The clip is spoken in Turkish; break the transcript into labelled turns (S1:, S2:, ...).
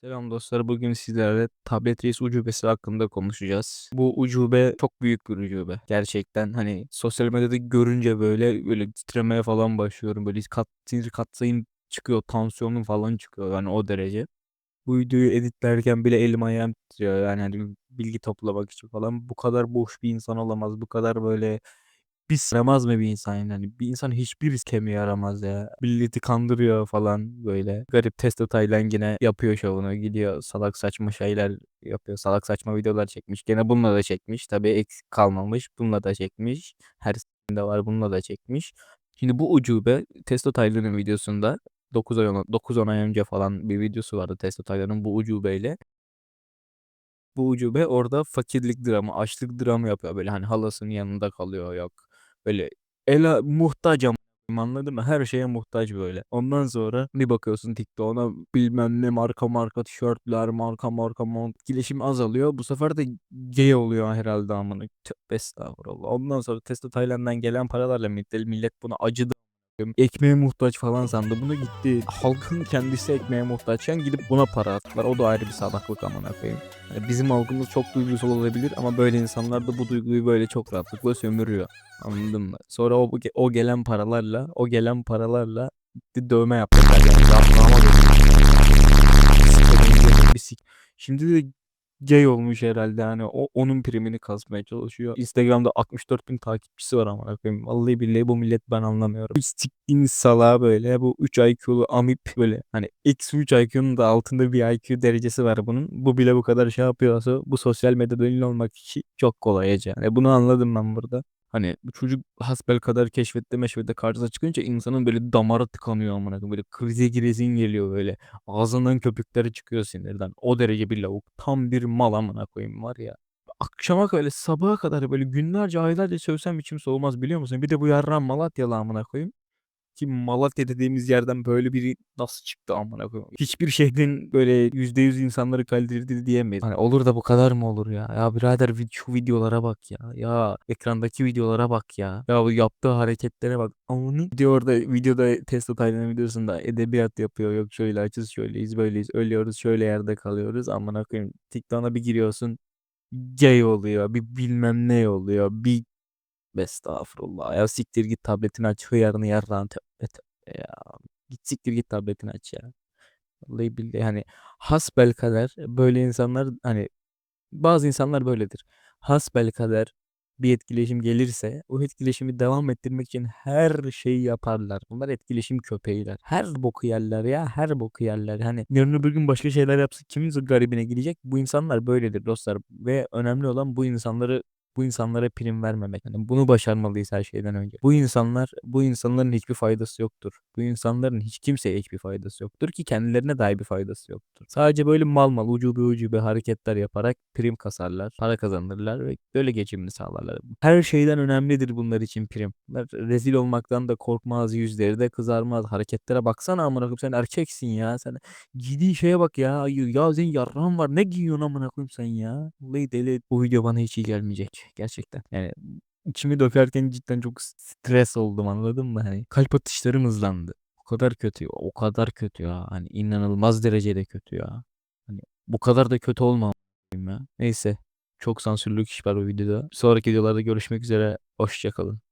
S1: Selam dostlar. Bugün sizlerle Tablet Reis ucubesi hakkında konuşacağız. Bu ucube çok büyük bir ucube. Gerçekten hani sosyal medyada görünce böyle böyle titremeye falan başlıyorum. Böyle kat, sinir katsayım çıkıyor, tansiyonum falan çıkıyor yani o derece. Bu videoyu editlerken bile elim ayağım titriyor yani hani bilgi toplamak için falan. Bu kadar boş bir insan olamaz. Bu kadar böyle biz yaramaz mı bir insan yani? Hani bir insan hiçbir kemiği yaramaz ya. Milleti kandırıyor falan böyle. Garip Testo Taylan yine yapıyor şovunu. Gidiyor salak saçma şeyler yapıyor. Salak saçma videolar çekmiş. Gene bununla da çekmiş. Tabii eksik kalmamış. Bununla da çekmiş. Her de var bununla da çekmiş. Şimdi bu ucube Testo Taylan'ın videosunda 9 ay 9-10 ay önce falan bir videosu vardı Testo Taylan'ın bu ucubeyle. Bu ucube orada fakirlik dramı, açlık dramı yapıyor. Böyle hani halasının yanında kalıyor yok. Böyle ela muhtaç ama anladın mı? Her şeye muhtaç böyle. Ondan sonra bir bakıyorsun TikTok'una bilmem ne marka marka tişörtler, marka marka mont. Etkileşim azalıyor. Bu sefer de gay oluyor herhalde amına. Tövbe estağfurullah. Ondan sonra Testo Tayland'dan gelen paralarla millet, millet buna acıdı. Ekmeğe muhtaç falan sandı. Bunu gitti. Halkın kendisi ekmeğe muhtaçken gidip buna para attılar. O da ayrı bir salaklık amına koyayım. Yani bizim halkımız çok duygusal olabilir ama böyle insanlar da bu duyguyu böyle çok rahatlıkla sömürüyor. Anladın mı? Sonra o o gelen paralarla, o gelen paralarla gitti dövme yaptılar yani. Bir sik. Şimdi de gay olmuş herhalde yani o onun primini kasmaya çalışıyor. Instagram'da 64 bin takipçisi var ama koyayım. Vallahi billahi bu millet ben anlamıyorum. Hiç siktiğin salağa böyle bu 3 IQ'lu amip böyle hani x 3 IQ'nun da altında bir IQ derecesi var bunun. Bu bile bu kadar şey yapıyorsa bu sosyal medyada ünlü olmak için çok kolay yani. Bunu anladım ben burada. Hani bu çocuk hasbelkader keşfette meşfette karşısına çıkınca insanın böyle damarı tıkanıyor amına. Böyle krize giresin geliyor böyle. Ağzından köpükleri çıkıyor sinirden. O derece bir lavuk. Tam bir mal amına koyayım var ya. Akşama böyle sabaha kadar böyle günlerce aylarca sövsem içim soğumaz biliyor musun? Bir de bu yarran Malatyalı amına koyayım. Ki Malatya dediğimiz yerden böyle biri nasıl çıktı amına koyayım. Hiçbir şehrin böyle %100 insanları kaliteli diyemeyiz. Hani olur da bu kadar mı olur ya? Ya birader şu videolara bak ya. Ya ekrandaki videolara bak ya. Ya bu yaptığı hareketlere bak. Onun diyor orada videoda Tesla Taylan videosunda edebiyat yapıyor. Yok şöyle açız şöyleyiz böyleyiz ölüyoruz şöyle yerde kalıyoruz. Amına koyayım. TikTok'a bir giriyorsun gay oluyor. Bir bilmem ne oluyor. Bir Estağfurullah ya siktir git tabletini aç hıyarını yarrağını ya. Git siktir git tabletini aç ya. Vallahi billahi hani hasbelkader böyle insanlar hani bazı insanlar böyledir. Hasbelkader bir etkileşim gelirse o etkileşimi devam ettirmek için her şeyi yaparlar. Bunlar etkileşim köpeğiler. Her boku yerler ya her boku yerler. Hani yarın öbür gün başka şeyler yapsa kimin garibine gidecek? Bu insanlar böyledir dostlar. Ve önemli olan bu insanları bu insanlara prim vermemek. Yani bunu başarmalıyız her şeyden önce. Bu insanlar, bu insanların hiçbir faydası yoktur. Bu insanların hiç kimseye hiçbir faydası yoktur ki kendilerine dahi bir faydası yoktur. Sadece böyle mal mal ucube ucube hareketler yaparak prim kasarlar, para kazanırlar ve böyle geçimini sağlarlar. Her şeyden önemlidir bunlar için prim. Bunlar rezil olmaktan da korkmaz, yüzleri de kızarmaz. Hareketlere baksana amına koyayım sen erkeksin ya. Sen giydiğin şeye bak ya. Ya senin yarrağın var. Ne giyiyorsun amına koyayım sen ya? Vallahi deli. Bu video bana hiç iyi gelmeyecek gerçekten. Yani içimi dökerken cidden çok stres oldum anladın mı? Hani kalp atışlarım hızlandı. O kadar kötü, o kadar kötü ya. Hani inanılmaz derecede kötü ya. Hani bu kadar da kötü olmam ya. Neyse. Çok sansürlü iş var bu videoda. Sonraki videolarda görüşmek üzere. Hoşçakalın.